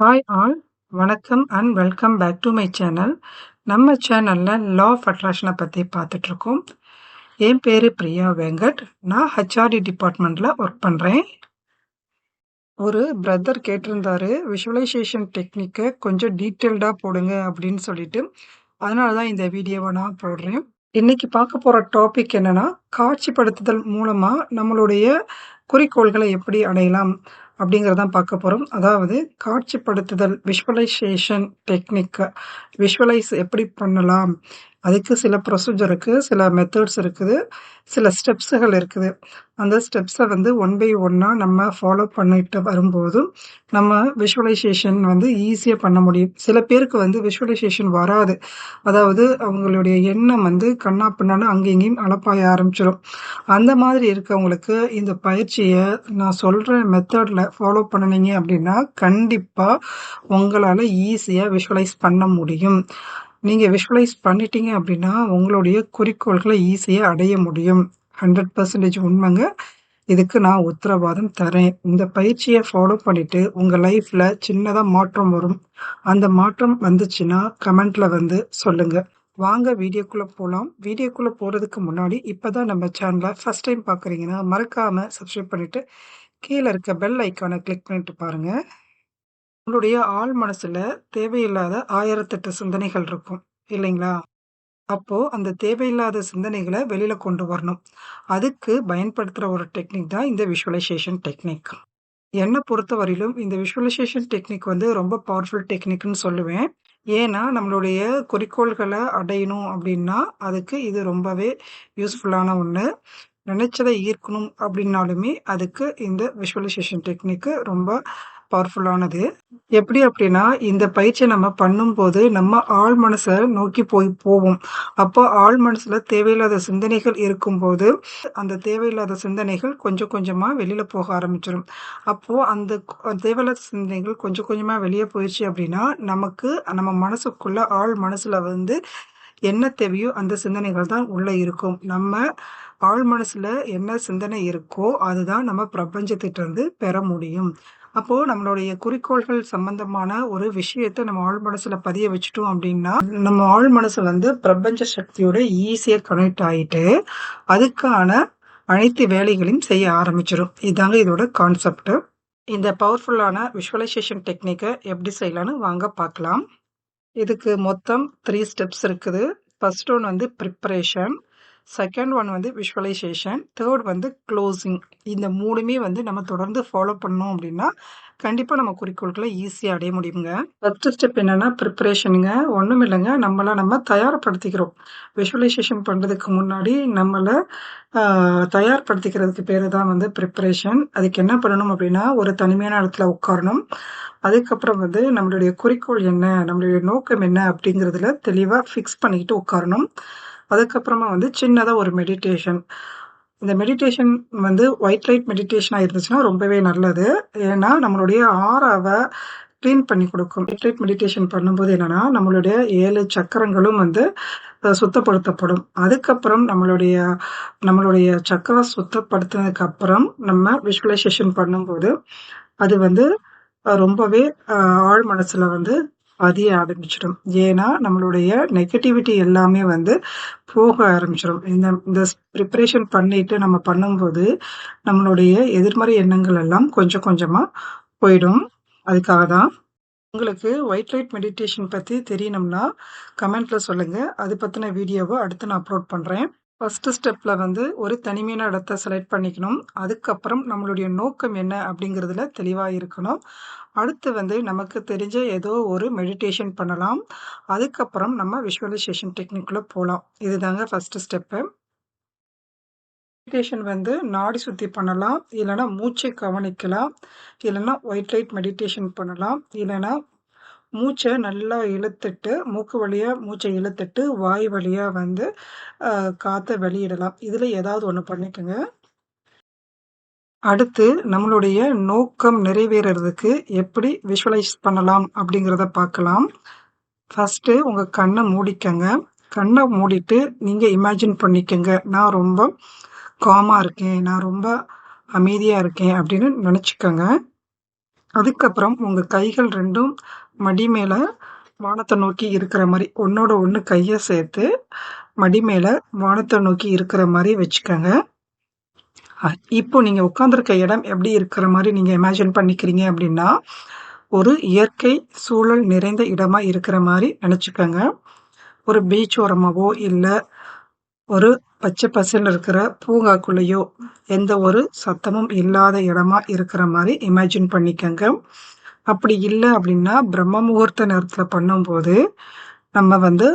Hi all வணக்கம் and welcome back to my channel நம்ம சேனலில் லா ஆஃப் அட்ராக்ஷனை பற்றி பார்த்துட்ருக்கோம். என் பேர் பிரியா வெங்கட். நான் ஹெச்ஆர்டி டிபார்ட்மெண்ட்டில் ஒர்க் பண்ணுறேன் ஒரு பிரதர் கேட்டிருந்தாரு விஷுவலைசேஷன் டெக்னிக்கை கொஞ்சம் டீட்டெயில்டாக போடுங்க அப்படின்னு சொல்லிட்டு. அதனால தான் இந்த வீடியோவை நான் போடுறேன். இன்னைக்கு பார்க்க போகிற டாபிக் என்னென்னா காட்சிப்படுத்துதல் மூலமாக நம்மளுடைய குறிக்கோள்களை எப்படி அடையலாம்? அப்படிங்கிறதான் பார்க்க போகிறோம் அதாவது காட்சிப்படுத்துதல் விஷுவலைசேஷன் டெக்னிக் விஷுவலைஸ் எப்படி பண்ணலாம் அதுக்கு சில ப்ரொசீஜர் இருக்குது சில மெத்தட்ஸ் இருக்குது சில ஸ்டெப்ஸுகள் இருக்குது. அந்த ஸ்டெப்ஸை வந்து ஒன் பை ஒன்னாக நம்ம ஃபாலோ பண்ணிட்டு வரும்போது நம்ம விஷுவலைசேஷன் வந்து ஈஸியாக பண்ண முடியும். சில பேருக்கு வந்து விஷுவலைசேஷன் வராது. அதாவது அவங்களுடைய எண்ணம் வந்து கண்ணா பின்னான்னு அங்கே இங்கேயும் அளப்பாய ஆரம்பிச்சிடும் அந்த மாதிரி இருக்கவங்களுக்கு இந்த பயிற்சியை நான் சொல்கிற மெத்தடில் ஃபாலோ பண்ணினீங்க அப்படின்னா கண்டிப்பாக உங்களால் ஈஸியாக விஷுவலைஸ் பண்ண முடியும். நீங்கள் விஷுவலைஸ் பண்ணிட்டீங்க அப்படின்னா உங்களுடைய குறிக்கோள்களை ஈஸியாக அடைய முடியும். ஹண்ட்ரட் பர்சன்டேஜ் உண்மைங்க. இதுக்கு நான் உத்தரவாதம் தரேன். இந்த பயிற்சியை ஃபாலோ பண்ணிட்டு உங்கள் லைஃப்பில் சின்னதாக மாற்றம் வரும். அந்த மாற்றம் வந்துச்சுன்னா கமெண்ட்ல வந்து சொல்லுங்க. வாங்க வீடியோக்குள்ளே போகலாம் வீடியோக்குள்ளே போகிறதுக்கு முன்னாடி இப்போ தான் நம்ம சேனலை ஃபஸ்ட் டைம் பார்க்குறீங்கன்னா மறக்காமல் சப்ஸ்கிரைப் பண்ணிவிட்டு கீழே இருக்க பெல் ஐக்கானை கிளிக் பண்ணிட்டு பாருங்கள் உங்களுடைய ஆள் மனசுல தேவையில்லாத ஆயிரத்தெட்டு சிந்தனைகள் இருக்கும் இல்லைங்களா? அப்போ அந்த தேவையில்லாத சிந்தனைகளை வெளியில கொண்டு வரணும். அதுக்கு பயன்படுத்துற ஒரு டெக்னிக் தான் இந்த விஷுவலைசேஷன் டெக்னிக் என்னை பொறுத்தவரையிலும் இந்த விஷுவலைசேஷன் டெக்னிக் வந்து ரொம்ப பவர்ஃபுல் டெக்னிக்னு சொல்லுவேன். ஏன்னா நம்மளுடைய குறிக்கோள்களை அடையணும் அப்படின்னா அதுக்கு இது ரொம்பவே யூஸ்ஃபுல்லான ஒன்று நினைச்சதை ஈர்க்கணும் அப்படின்னாலுமே அதுக்கு இந்த விஷுவலைசேஷன் டெக்னிக்கு ரொம்ப பவர்ஃபுல்லானது எப்படி அப்படின்னா இந்த பயிற்சியை நம்ம பண்ணும்போது நம்ம ஆள் மனசை நோக்கி போய் போவோம். அப்போ ஆள் மனசுல தேவையில்லாத சிந்தனைகள் இருக்கும்போது அந்த தேவையில்லாத சிந்தனைகள் கொஞ்சம் கொஞ்சமாக வெளியில் போக ஆரம்பிச்சிடும் அப்போ அந்த தேவையில்லாத சிந்தனைகள் கொஞ்சம் கொஞ்சமாக வெளியே போயிடுச்சு அப்படின்னா நமக்கு நம்ம மனசுக்குள்ள ஆள் மனசுல வந்து என்ன தேவையோ அந்த சிந்தனைகள் தான் உள்ளே இருக்கும். நம்ம ஆள் மனசுல என்ன சிந்தனை இருக்கோ அதுதான் நம்ம பிரபஞ்சத்திட்டிருந்து பெற முடியும். அப்போ நம்மளுடைய குறிக்கோள்கள் சம்பந்தமான ஒரு விஷயத்த நம்ம ஆள் மனசுல பதிய வச்சுட்டோம் அப்படின்னா நம்ம ஆள் மனசு வந்து பிரபஞ்ச சக்தியோட ஈஸியா கனெக்ட் ஆயிட்டு அதுக்கான அனைத்து வேலைகளையும் செய்ய ஆரம்பிச்சிடும் இதாங்க இதோட கான்செப்ட் இந்த பவர்ஃபுல்லான விஷுவலைசேஷன் டெக்னிக்கை எப்படி செய்யலாம்னு வாங்க பார்க்கலாம். இதுக்கு மொத்தம் த்ரீ ஸ்டெப்ஸ் இருக்குது. ஃபர்ஸ்ட் ஒன் வந்து ப்ரிப்பரேஷன் செகண்ட் ஒன் வந்து விஷுவலைசேஷன் தேர்ட் வந்து க்ளோசிங் இந்த மூணுமே வந்து நம்ம தொடர்ந்து ஃபாலோ பண்ணோம் அப்படின்னா கண்டிப்பாக நம்ம குறிக்கோள்களை ஈஸியாக அடைய முடியுங்க. ஃபர்ஸ்ட் ஸ்டெப் என்னென்னா ப்ரிப்பரேஷனுங்க ஒன்றும் இல்லைங்க நம்மளை நம்ம தயார்படுத்திக்கிறோம். விஷுவலைசேஷன் பண்ணுறதுக்கு முன்னாடி நம்மளை தயார்படுத்திக்கிறதுக்கு பேர் தான் வந்து ப்ரிப்பரேஷன் அதுக்கு என்ன பண்ணணும் அப்படின்னா ஒரு தனிமையான இடத்துல உட்காரணும். அதுக்கப்புறம் வந்து நம்மளுடைய குறிக்கோள் என்ன நம்மளுடைய நோக்கம் என்ன அப்படிங்கிறதுல தெளிவாக ஃபிக்ஸ் பண்ணிக்கிட்டு உட்காரணும். அதுக்கப்புறமா வந்து சின்னதாக ஒரு மெடிடேஷன் இந்த மெடிடேஷன் வந்து ஒயிட் லைட் மெடிடேஷனாக இருந்துச்சுன்னா ரொம்பவே நல்லது. ஏன்னா நம்மளுடைய ஆறாவை க்ளீன் பண்ணி கொடுக்கும். ஒயிட் லைட் மெடிடேஷன் பண்ணும்போது என்னன்னா நம்மளுடைய ஏழு சக்கரங்களும் வந்து சுத்தப்படுத்தப்படும். அதுக்கப்புறம் நம்மளுடைய நம்மளுடைய சக்கரை சுத்தப்படுத்தினதுக்கு அப்புறம் நம்ம விஷுவலைசேஷன் பண்ணும்போது அது வந்து ரொம்பவே ஆழ் மனசுல வந்து பதிய ஆரம்பிச்சிடும். ஏன்னா நம்மளுடைய நெகட்டிவிட்டி எல்லாமே வந்து போக ஆரம்பிச்சிடும். இந்த இந்த ப்ரிப்பரேஷன் பண்ணிட்டு நம்ம பண்ணும்போது நம்மளுடைய எதிர்மறை எண்ணங்கள் எல்லாம் கொஞ்சம் கொஞ்சமா போயிடும். அதுக்காக தான் உங்களுக்கு ஒயிட் லைட் மெடிடேஷன் பற்றி தெரியணும்னா கமெண்ட்ல சொல்லுங்க. அது பற்றின வீடியோவை அடுத்து நான் அப்லோட் பண்ணுறேன் ஃபர்ஸ்ட் ஸ்டெப்பில் வந்து ஒரு தனிமையான இடத்த செலக்ட் பண்ணிக்கணும். அதுக்கப்புறம் நம்மளுடைய நோக்கம் என்ன அப்படிங்கிறதுல தெளிவாக இருக்கணும். அடுத்து வந்து நமக்கு தெரிஞ்ச ஏதோ ஒரு மெடிடேஷன் பண்ணலாம். அதுக்கப்புறம் நம்ம விஷுவலைசேஷன் டெக்னிக்குள்ளே போகலாம் இதுதாங்க ஃபஸ்ட்டு ஸ்டெப்பு மெடிடேஷன் வந்து நாடி சுத்தி பண்ணலாம். இல்லைன்னா மூச்சை கவனிக்கலாம். இல்லைன்னா ஒயிட் லைட் மெடிடேஷன் பண்ணலாம். இல்லைன்னா மூச்சை நல்லா இழுத்துட்டு மூக்கு வழியாக மூச்சை இழுத்துட்டு வாய் வழியாக வந்து காற்றை வெளியிடலாம். இதில் ஏதாவது ஒன்று பண்ணிக்கோங்க. அடுத்து நம்மளுடைய நோக்கம் நிறைவேறதுக்கு எப்படி விஷுவலைஸ் பண்ணலாம் அப்படிங்கிறத பார்க்கலாம். ஃபர்ஸ்ட்டு உங்கள் கண்ணை மூடிக்கங்க. கண்ணை மூடிட்டு நீங்கள் இமேஜின் பண்ணிக்கங்க. நான் ரொம்ப காமாக இருக்கேன். நான் ரொம்ப அமைதியாக இருக்கேன் அப்படின்னு நினச்சிக்கோங்க. அதுக்கப்புறம் உங்க கைகள் ரெண்டும் மடி மேல வானத்தை நோக்கி இருக்கிற மாதிரி ஒன்னோட ஒன்று கையை சேர்த்து மடி மேல வானத்தை நோக்கி இருக்கிற மாதிரி வச்சுக்கோங்க. இப்போ நீங்க உட்காந்துருக்க இடம் எப்படி இருக்கிற மாதிரி நீங்க இமேஜின் பண்ணிக்கிறீங்க அப்படின்னா ஒரு இயற்கை சூழல் நிறைந்த இடமா இருக்கிற மாதிரி நினச்சிக்கோங்க. ஒரு பீச் ஓரமாவோ இல்லை ஒரு பச்சை பசுன்னு இருக்கிற பூங்காக்குள்ளேயோ எந்த ஒரு சத்தமும் இல்லாத இடமா இருக்கிற மாதிரி இமேஜின் பண்ணிக்கோங்க. அப்படி இல்லை அப்படின்னா பிரம்ம முகூர்த்த நேரத்தில் பண்ணும்போது நம்ம வந்து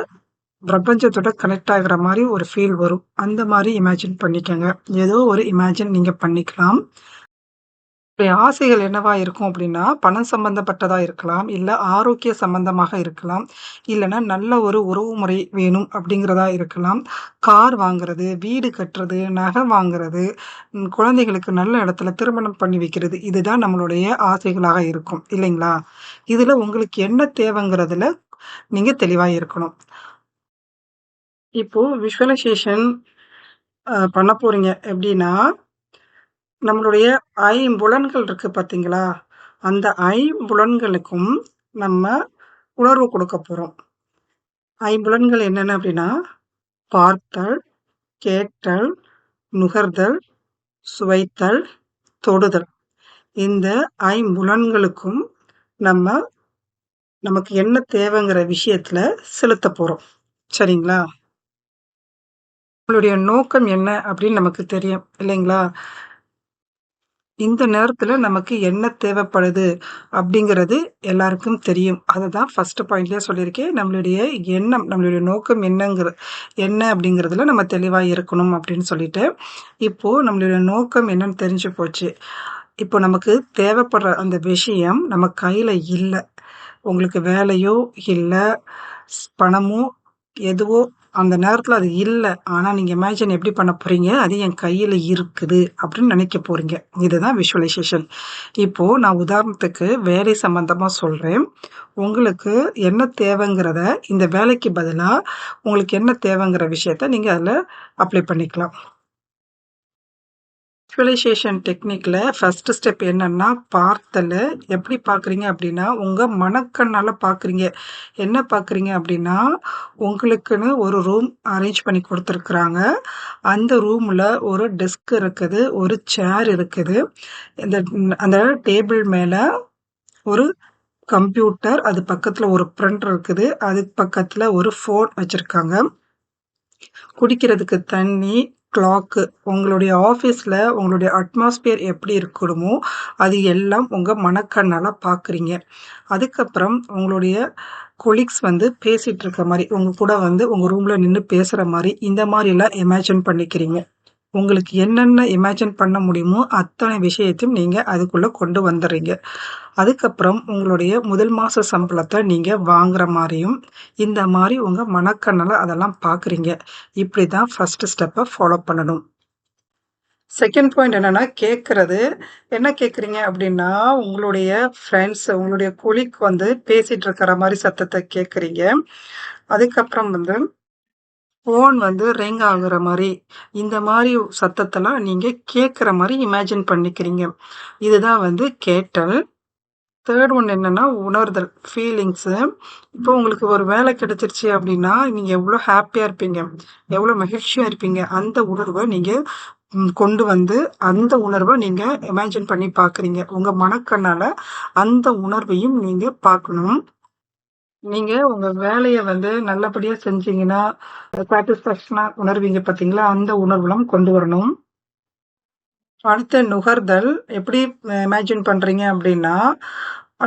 பிரபஞ்சத்தோட கனெக்ட் ஆகிற மாதிரி ஒரு ஃபீல் வரும். அந்த மாதிரி இமேஜின் பண்ணிக்கோங்க. ஏதோ ஒரு இமேஜின் நீங்க பண்ணிக்கலாம். ஆசைகள் என்னவா இருக்கும் அப்படின்னா பணம் சம்பந்தப்பட்டதா இருக்கலாம் இல்ல ஆரோக்கிய சம்பந்தமாக இருக்கலாம் இல்லைன்னா நல்ல ஒரு உறவு முறை வேணும் அப்படிங்கிறதா இருக்கலாம். கார் வாங்குறது வீடு கட்டுறது நகை வாங்குறது குழந்தைகளுக்கு நல்ல இடத்துல திருமணம் பண்ணி வைக்கிறது இதுதான் நம்மளுடைய ஆசைகளாக இருக்கும். இல்லைங்களா? இதுல உங்களுக்கு என்ன தேவைங்கிறதுல நீங்க தெளிவா இருக்கணும். இப்போ விஷுவலைசேஷன் பண்ண போறீங்க. எப்படின்னா நம்மளுடைய ஐம்புலன்கள் இருக்கு பாத்தீங்களா? அந்த ஐம்புலன்களுக்கும் நம்ம உணர்வு கொடுக்க போறோம். ஐம்புலன்கள் என்னென்ன அப்படின்னா பார்த்தல் கேட்டல் நுகர்தல் சுவைத்தல் தொடுதல். இந்த ஐம்புலன்களுக்கும் நம்ம நமக்கு என்ன தேவைங்கிற விஷயத்துல செலுத்த போறோம். சரிங்களா? நம்மளுடைய நோக்கம் என்ன அப்படின்னு நமக்கு தெரியும் இல்லைங்களா? இந்த நேரத்துல நமக்கு என்ன தேவைப்படுது அப்படிங்கிறது எல்லாருக்கும் தெரியும். அதுதான் ஃபர்ஸ்ட் பாயிண்ட்லயே சொல்லியிருக்கேன். நம்மளுடைய எண்ணம் நம்மளுடைய நோக்கம் என்னங்கிற என்ன அப்படிங்கிறதுல நம்ம தெளிவா இருக்கணும் அப்படின்னு சொல்லிட்டு இப்போ நம்மளுடைய நோக்கம் என்னன்னு தெரிஞ்சு போச்சு. இப்போ நமக்கு தேவைப்படுற அந்த விஷயம் நம்ம கையில இல்லை. உங்களுக்கு வேலையோ இல்லை பணமோ எதுவோ அந்த நேரத்துல அது இல்லை. ஆனா நீங்க இமேஜின் எப்படி பண்ண போறீங்க? அது என் கையில இருக்குது அப்படின்னு நினைக்க போறீங்க. இதுதான் விஷுவலைசேஷன் இப்போ நான் உதாரணத்துக்கு வேலை சம்பந்தமா சொல்றேன். உங்களுக்கு என்ன தேவைங்கிறத இந்த வேலைக்கு பதிலா உங்களுக்கு என்ன தேவைங்கிற விஷயத்த நீங்க அதுல அப்ளை பண்ணிக்கலாம். விஜுவலைசேஷன் டெக்னிக்கில் ஃபஸ்ட்டு ஸ்டெப் என்னன்னா பார்த்தல. எப்படி பார்க்குறீங்க அப்படின்னா உங்கள் மனக்கண்ணால் பார்க்குறீங்க. என்ன பார்க்குறீங்க அப்படின்னா உங்களுக்குன்னு ஒரு ரூம் அரேஞ்ச் பண்ணி கொடுத்துருக்குறாங்க. அந்த ரூமில் ஒரு டெஸ்க் இருக்குது ஒரு சேர் இருக்குது. இந்த அந்த டேபிள் மேல ஒரு கம்ப்யூட்டர் அது பக்கத்தில் ஒரு பிரிண்டர் இருக்குது. அதுக்கு பக்கத்தில் ஒரு ஃபோன் வச்சிருக்காங்க. குடிக்கிறதுக்கு தண்ணி கிளாக்கு உங்களுடைய ஆஃபீஸில் உங்களுடைய அட்மாஸ்பியர் எப்படி இருக்கணுமோ அது எல்லாம் உங்கள் மனக்கண்ணால் பார்க்குறீங்க அதுக்கப்புறம் உங்களுடைய கொலீக்ஸ் வந்து பேசிகிட்டு இருக்க மாதிரி உங்கள் கூட வந்து உங்கள் ரூமில் நின்று பேசுகிற மாதிரி இந்த மாதிரிலாம் இமேஜின் பண்ணிக்கிறீங்க. உங்களுக்கு என்னென்ன இமேஜின் பண்ண முடியுமோ அத்தனை விஷயத்தையும் நீங்கள் அதுக்குள்ளே கொண்டு வந்துடுறீங்க. அதுக்கப்புறம் உங்களுடைய முதல் மாத சம்பளத்தை நீங்கள் வாங்குற மாதிரியும் இந்த மாதிரி உங்கள் மனக்கண்ணில் அதெல்லாம் பார்க்குறீங்க இப்படி தான் ஃபஸ்ட்டு ஸ்டெப்பை ஃபாலோ பண்ணணும். செகண்ட் பாயிண்ட் என்னன்னா கேட்குறது என்ன கேட்குறீங்க அப்படின்னா உங்களுடைய ஃப்ரெண்ட்ஸ் உங்களுடைய கொலிக் வந்து பேசிகிட்டு இருக்கிற மாதிரி சத்தத்தை கேட்குறீங்க அதுக்கப்புறம் வந்து ஃபோன் வந்து ரிங் ஆகுற மாதிரி இந்த மாதிரி சத்தத்தெல்லாம் நீங்க கேட்குற மாதிரி இமேஜின் பண்ணிக்கிறீங்க. இதுதான் வந்து கேட்டல். தேர்ட் ஒன் என்னன்னா உணர்தல் ஃபீலிங்ஸு இப்போ உங்களுக்கு ஒரு வேலை கிடைச்சிருச்சு அப்படின்னா நீங்க எவ்வளோ ஹாப்பியா இருப்பீங்க எவ்வளோ மகிழ்ச்சியா இருப்பீங்க அந்த உணர்வை நீங்க ம், கொண்டு வந்து அந்த உணர்வை நீங்க இமேஜின் பண்ணி பார்க்குறீங்க. உங்க மனக்கண்ணால அந்த உணர்வையும் நீங்க பார்க்கணும். நீங்க உங்க வேலையை வந்து நல்லபடியா செஞ்சீங்கன்னா சாட்டிஸ்பாக்சனா உணர்வீங்க பாத்தீங்களா? அந்த உணர்வுலாம் கொண்டு வரணும். அடுத்த நுகர்தல். எப்படி இமேஜின் பண்றீங்க அப்படின்னா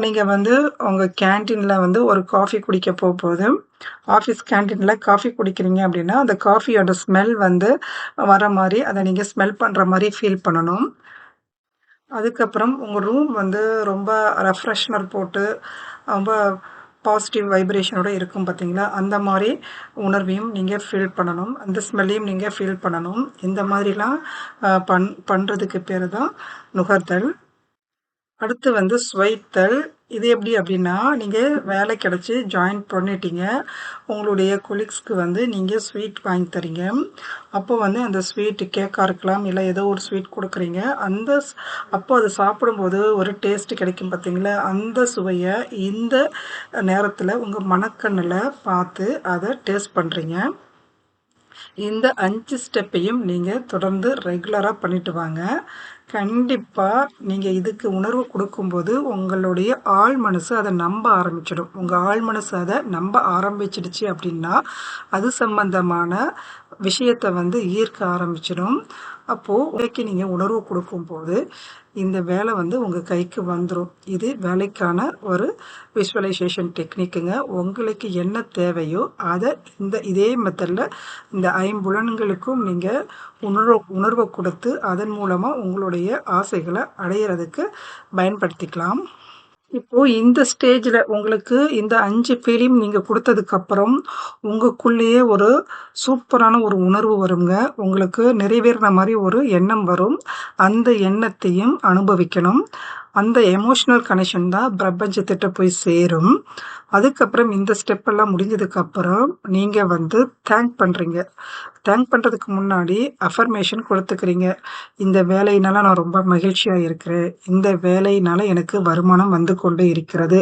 நீங்க வந்து உங்க கேன்டீன்ல வந்து ஒரு காஃபி குடிக்க போகும்போது ஆஃபீஸ் கேன்டீன்ல காஃபி குடிக்கிறீங்க அப்படின்னா அந்த காஃபியோட ஸ்மெல் வந்து வர மாதிரி அதை நீங்க ஸ்மெல் பண்ற மாதிரி ஃபீல் பண்ணணும். அதுக்கப்புறம் உங்க ரூம் வந்து ரொம்ப ரெஃப்ரெஷ்னர் போட்டு ரொம்ப பாசிட்டிவ் வைப்ரேஷனோட இருக்கும் பார்த்தீங்களா அந்த மாதிரி உணர்வையும் நீங்கள் ஃபீல் பண்ணணும். அந்த ஸ்மெல்லையும் நீங்கள் ஃபீல் பண்ணணும். இந்த மாதிரிலாம் பண் பண்ணுறதுக்கு பேர் தான் நுகர்தல். அடுத்து வந்து ஸ்வைத்தல். இது எப்படி அப்படின்னா நீங்கள் வேலை கிடச்சி ஜாயின் பண்ணிட்டீங்க. உங்களுடைய கொலீக்ஸ்க்கு வந்து நீங்கள் ஸ்வீட் வாங்கி தரீங்க. அப்போ வந்து அந்த ஸ்வீட் கேக்காக இருக்கலாம் இல்லை ஏதோ ஒரு ஸ்வீட் கொடுக்குறீங்க. அந்த அப்போ அதை சாப்பிடும்போது ஒரு டேஸ்ட் கிடைக்கும் பார்த்தீங்களா அந்த சுவையை இந்த நேரத்தில் உங்கள் மணக்கண்ணில் பார்த்து அதை டேஸ்ட் பண்ணுறீங்க இந்த அஞ்சு ஸ்டெப்பையும் நீங்கள் தொடர்ந்து ரெகுலராக பண்ணிட்டு வாங்க. கண்டிப்பாக நீங்கள் இதுக்கு உணர்வு கொடுக்கும்போது உங்களுடைய ஆள் மனசு அதை நம்ப ஆரம்பிச்சிடும். உங்கள் ஆள் மனசு அதை நம்ப ஆரம்பிச்சிடுச்சு அப்படின்னா அது சம்பந்தமான விஷயத்தை வந்து ஈர்க்க ஆரம்பிச்சிடும். அப்போது உடைக்கு நீங்கள் உணர்வு கொடுக்கும்போது இந்த வேலை வந்து உங்கள் கைக்கு வந்துடும் இது வேலைக்கான ஒரு விஷுவலைசேஷன் டெக்னிக்குங்க உங்களுக்கு என்ன தேவையோ அதை இந்த இதே மெத்தடில் இந்த ஐம்புலன்களுக்கும் நீங்கள் உணர்வு உணர்வை கொடுத்து அதன் மூலமாக உங்களுடைய ஆசைகளை அடையிறதுக்கு பயன்படுத்திக்கலாம். இப்போ இந்த ஸ்டேஜில் உங்களுக்கு இந்த அஞ்சு ஃபிலிம் நீங்கள் கொடுத்ததுக்கப்புறம் உங்களுக்குள்ளேயே ஒரு சூப்பரான ஒரு உணர்வு வருங்க. உங்களுக்கு நிறைவேறின மாதிரி ஒரு எண்ணம் வரும். அந்த எண்ணத்தையும் அனுபவிக்கணும். அந்த எமோஷ்னல் கனெக்ஷன் தான் பிரபஞ்சத்திட்ட போய் சேரும். அதுக்கப்புறம் இந்த ஸ்டெப்பெல்லாம் முடிஞ்சதுக்கப்புறம் நீங்கள் வந்து தேங்க் பண்ணுறீங்க தேங்க் பண்ணுறதுக்கு முன்னாடி அஃபர்மேஷன் கொடுத்துக்கிறீங்க. இந்த வேலையினால் நான் ரொம்ப மகிழ்ச்சியாக இருக்கிறேன். இந்த வேலையினால் எனக்கு வருமானம் வந்து கொண்டு இருக்கிறது.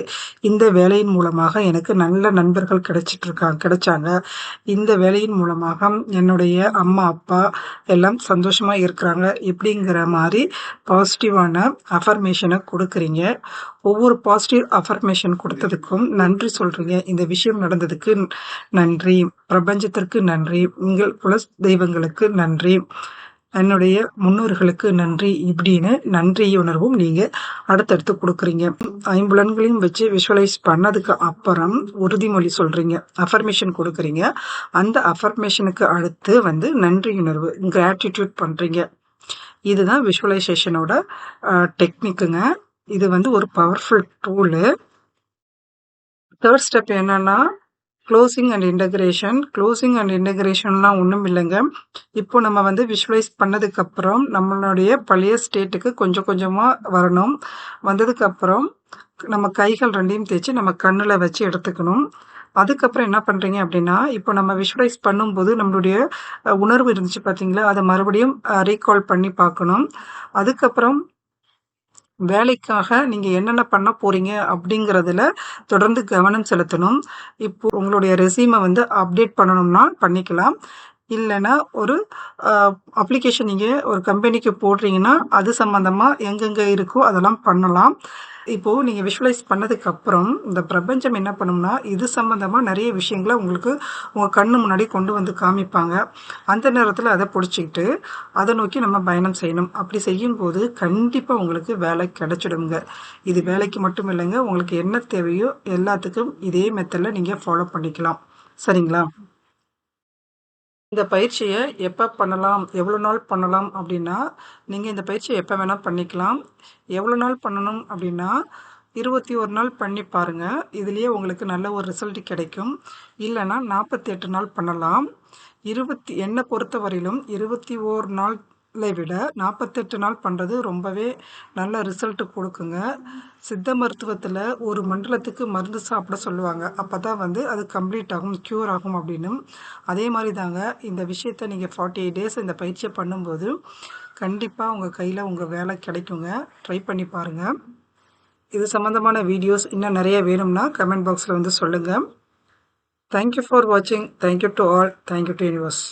இந்த வேலையின் மூலமாக எனக்கு நல்ல நண்பர்கள் கிடைச்சிட்ருக்காங்க கிடைச்சாங்க. இந்த வேலையின் மூலமாக என்னுடைய அம்மா அப்பா எல்லாம் சந்தோஷமாக இருக்கிறாங்க. இப்படிங்கிற மாதிரி பாசிட்டிவான அஃபர்மேஷனை கொடுக்குறீங்க. ஒவ்வொரு பாசிட்டிவ் அஃபர்மேஷன் கொடுத்ததுக்கும் நன்றி சொல்கிறீங்க இந்த விஷயம் நடந்ததுக்கு நன்றி. பிரபஞ்சத்திற்கு நன்றி. உங்கள் குல தெய்வங்களுக்கு நன்றி. என்னுடைய முன்னோர்களுக்கு நன்றி. இப்படின்னு நன்றி உணர்வும் நீங்க அடுத்தடுத்து கொடுக்குறீங்க. ஐம்புலன்களையும் வச்சு விஷுவலைஸ் பண்ணதுக்கு அப்புறம் உறுதிமொழி சொல்றீங்க. அஃபர்மேஷன் கொடுக்குறீங்க. அந்த அஃபர்மேஷனுக்கு அடுத்து வந்து நன்றி உணர்வு கிராட்டிடியூட் பண்றீங்க. இதுதான் விஷுவலைசேஷனோட டெக்னிக்குங்க இது வந்து ஒரு பவர்ஃபுல் டூலு தேர்ட் ஸ்டெப் என்னன்னா closing and integration closing and இன்டகிரேஷன்லாம் ஒன்றும் இல்லைங்க. இப்போ நம்ம வந்து விஷுவலைஸ் பண்ணதுக்கப்புறம் நம்மளுடைய பழைய ஸ்டேட்டுக்கு கொஞ்சம் கொஞ்சமாக வரணும். வந்ததுக்கப்புறம் நம்ம கைகள் ரெண்டையும் தேய்ச்சி நம்ம கண்ணில் வச்சு எடுத்துக்கணும். அதுக்கப்புறம் என்ன பண்ணுறீங்க அப்படின்னா இப்போ நம்ம விஷுவலைஸ் பண்ணும்போது நம்மளுடைய உணர்வு இருந்துச்சு பார்த்தீங்களா அதை மறுபடியும் ரீகால் பண்ணி பார்க்கணும். அதுக்கப்புறம் வேலைக்காக நீங்கள் என்னென்ன பண்ண போகிறீங்க அப்படிங்கிறதுல தொடர்ந்து கவனம் செலுத்தணும். இப்போ உங்களுடைய ரெசியூமை வந்து அப்டேட் பண்ணணும்னா பண்ணிக்கலாம். இல்லைன்னா ஒரு அப்ளிகேஷன் நீங்கள் ஒரு கம்பெனிக்கு போடுறீங்கன்னா அது சம்மந்தமாக எங்கெங்கே இருக்கோ அதெல்லாம் பண்ணலாம். இப்போது நீங்கள் விஷுவலைஸ் பண்ணதுக்கப்புறம் இந்த பிரபஞ்சம் என்ன பண்ணும்னா இது சம்மந்தமாக நிறைய விஷயங்களை உங்களுக்கு உங்கள் கண்ணு முன்னாடி கொண்டு வந்து காமிப்பாங்க. அந்த நேரத்தில் அதை பிடிச்சிக்கிட்டு அதை நோக்கி நம்ம பயணம் செய்யணும். அப்படி செய்யும்போது கண்டிப்பாக உங்களுக்கு வேலை கிடைச்சிடுங்க இது வேலைக்கு மட்டும் இல்லைங்க உங்களுக்கு என்ன தேவையோ எல்லாத்துக்கும் இதே மெத்தடில் நீங்கள் ஃபாலோ பண்ணிக்கலாம். சரிங்களா? இந்த பயிற்சியை எப்போ பண்ணலாம் எவ்வளோ நாள் பண்ணலாம் அப்படின்னா நீங்கள் இந்த பயிற்சியை எப்போ வேணால் பண்ணிக்கலாம். எவ்வளோ நாள் பண்ணணும் அப்படின்னா இருபத்தி ஒரு நாள் பண்ணி பாருங்கள் இதுலேயே உங்களுக்கு நல்ல ஒரு ரிசல்ட் கிடைக்கும். இல்லைன்னா நாற்பத்தி எட்டு நாள் பண்ணலாம். இருபத்தி என்னை பொறுத்த வரையிலும் இருபத்தி ஓர் நாள் விட நாற்பத்தெட்டு நாள் பண்ணுறது ரொம்பவே நல்ல ரிசல்ட்டு கொடுக்குங்க. சித்த மருத்துவத்தில் ஒரு மண்டலத்துக்கு மருந்து சாப்பிட சொல்லுவாங்க. அப்போ தான் வந்து அது கம்ப்ளீட் ஆகும் க்யூர் ஆகும் அப்படின்னு அதே மாதிரி தாங்க இந்த விஷயத்த நீங்கள் ஃபார்ட்டி எயிட் டேஸ் இந்த பயிற்சியை பண்ணும்போது கண்டிப்பாக உங்கள் கையில் உங்கள் வேலை கிடைக்குங்க. ட்ரை பண்ணி பாருங்கள் இது சம்மந்தமான வீடியோஸ் இன்னும் நிறைய வேணும்னா கமெண்ட் பாக்ஸில் வந்து சொல்லுங்கள் தேங்க்யூ ஃபார் வாட்சிங் thank you to all thank you to universe